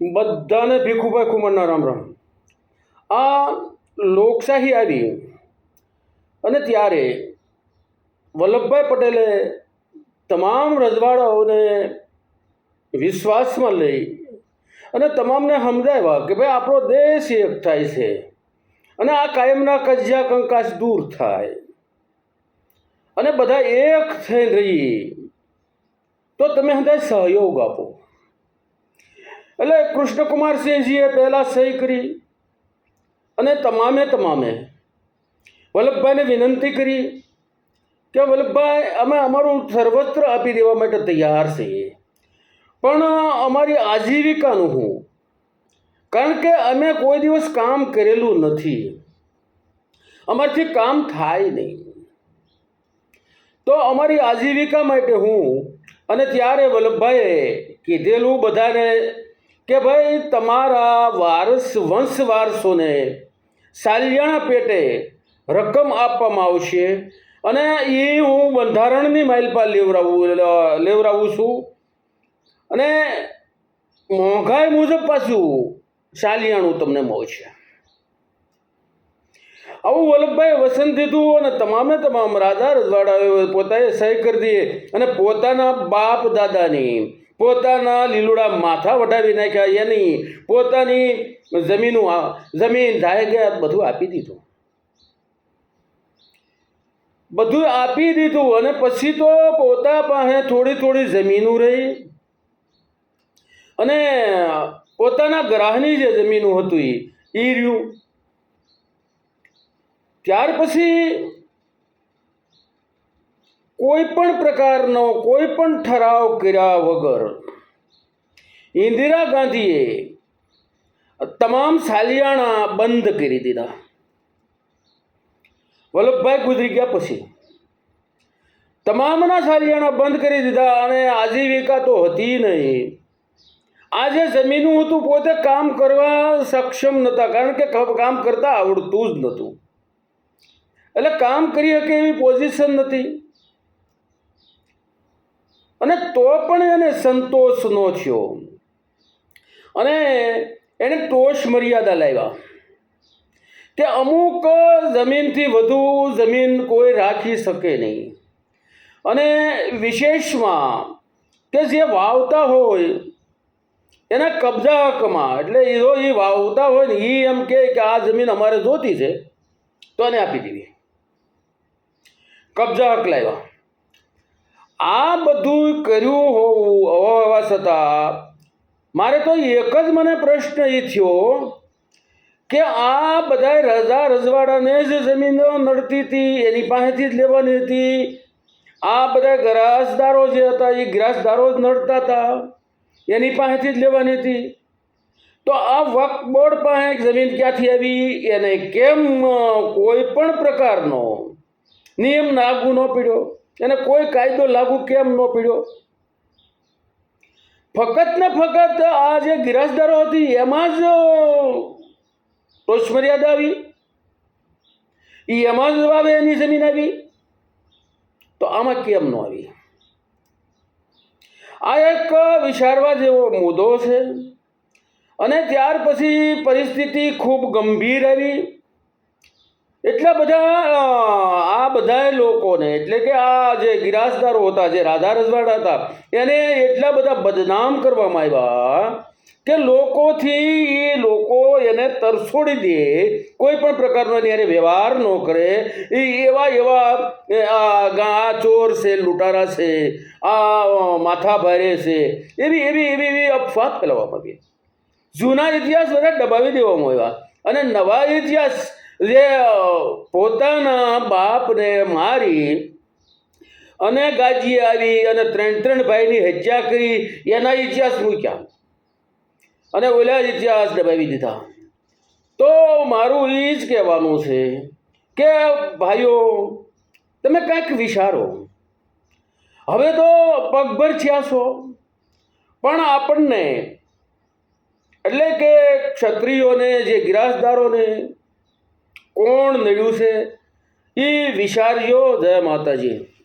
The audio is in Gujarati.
બધાને ભીખુભાઈ કુમારના રામ રામ. આ લોકશાહી આવી અને ત્યારે વલ્લભભાઈ પટેલે તમામ રજવાડાઓને વિશ્વાસમાં લઈ અને તમામને સમજાવ્યા કે ભાઈ આપણો દેશ એક થાય છે અને આ કાયમના કજિયા કંકાશ દૂર થાય. અને બધા એક થઈ રહી તો તમે હંધાય સહયોગ આપો. એટલે કૃષ્ણકુમાર સિંહજીએ પહેલાં સહી કરી અને તમામે તમામે વલ્લભભાઈને વિનંતી કરી કે વલ્લભભાઈ, અમે અમારું સર્વત્ર આપી દેવા માટે તૈયાર છીએ પણ અમારી આજીવિકાનું હું, કારણ કે અમે કોઈ દિવસ કામ કરેલું નથી. અમારથી કામ થાય નહીં. તો અમારી આજીવિકા માટે હું અને ત્યારે વલ્લભભાઈએ કીધેલું બધાને કે ભાઈ તમારા વારસ વંશ વારસોને સાલિયાણા પેટે રકમ આપવામાં આવશે અને એ હું બંધારણની માઇલપા લેવડાવું લેવડાવું છું. અને મોંઘાઈ મુજબ પાછું સાલિયાણું તમને મળશે. આવું વલ્લભભાઈ વસન દીધું અને તમામે તમામ રાજા રજવાડાઓએ પોતાએ સહી કરી દીએ અને પોતાના બાપ દાદાની પોતાના લીલુડા માથા વટાવી નાખ્યા. એની પોતાની જમીનું જમીન જાયગાત બધું આપી દીધું. બધું આપી દીધું અને પછી તો પોતા પાસે થોડી થોડી જમીનું રહી. અને પોતાના ગ્રાહની જે જમીનું હતું એ રહ્યું. ત્યાર પછી કોઈ પણ પ્રકારનો કોઈ પણ ઠરાવ કર્યા વગર ઇન્દિરા ગાંધીએ તમામ સાલિયાણા બંધ કરી દીધા. વલ્લભભાઈ ગુજરી ગયા પછી તમામના સાલિયાણા બંધ કરી દીધા અને આજીવિકા તો હતી નહીં. આજે જમીનું હતું, પોતે કામ કરવા સક્ષમ નહોતા, કારણ કે કામ કરતા આવડતું જ નહોતું. એટલે કામ કરી શકે એવી પોઝિશન નથી. અને તો પણ એને સંતોષ ન થયો. અને એણે ટોશ મર્યાદા લાવ્યા. કે અમુક જમીનથી વધુ જમીન કોઈ રાખી શકે નહીં. અને વિશેષમાં કે જે વાવતા હોય, એના કબજા હકમાં, એટલે એ એ વાવતા હોય ને એ એમ કહે કે આ જમીન અમારે જોતી છે, તો એને આપી દેવી કબજા હક લાવ્યા. આ બધું કર્યું હોવું હોવા છતાં, મારે તો એક જ મને પ્રશ્ન એ થયો કે આ બધા રજા રજવાડાને જ જમીનો નડતી હતી, એની પાસેથી જ લેવાની હતી. આ બધા ગ્રાસદારો જે હતા, એ ગ્રાસદારો જ નડતા હતા, એની પાસેથી જ લેવાની હતી. તો આ વક્ફ બોર્ડ પાસે જમીન ક્યાંથી આવી, એને કેમ કોઈ પણ પ્રકારનો નિયમ લાગુ ન પડ્યો? એને કોઈ કાયદો લાગુ કેમ ન પડ્યો? ફક્ત ને ફક્ત આ જે ગિરાસદારો હતી, એમાં જ ટોચ મર્યાદા આવી. એમાં જ આવે એની જમીન આવી. તો આમાં કેમ ન આવી? આ એક વિચારવા જેવો મુદ્દો છે. અને ત્યાર પછી પરિસ્થિતિ ખૂબ ગંભીર આવી. એટલા બધા બધા લોકોને, એટલે કે આ જે ગિરાસદારો હતા, જે રાધા રજવાડા હતા, એને એટલા બધા બદનામ કરવામાં આવ્યા કે લોકોથી એ લોકો એને તરછોડી દે, કોઈ પણ પ્રકારનો એની હારે વ્યવહાર ન કરે. એ એવા એવા આ ચોર છે, લૂંટારા છે, આ માથા ભારે છે, એવી એવી એવી એવી અફવા ફેલાવવામાં આવી. જૂના ઇતિહાસ બધા દબાવી દેવામાં આવ્યા. અને નવા ઇતિહાસ જે પોતાના બાપને મારી અને ગાજી આવી અને ત્રણ ત્રણ ભાઈની હત્યા કરી, એના ઇતિહાસ મૂક્યા. અને ઓલા ઇતિહાસ દબાવી દીધા. તો મારું એ જ કહેવાનું છે કે, ભાઈઓ, તમે કાંઈક વિચારો. હવે તો પગભર થયા છો. પણ આપણને એટલે કે ક્ષત્રિયોને, જે ગિરાસદારોને કોણ નડ્યું છે? એ વિચારજો જય માતાજી.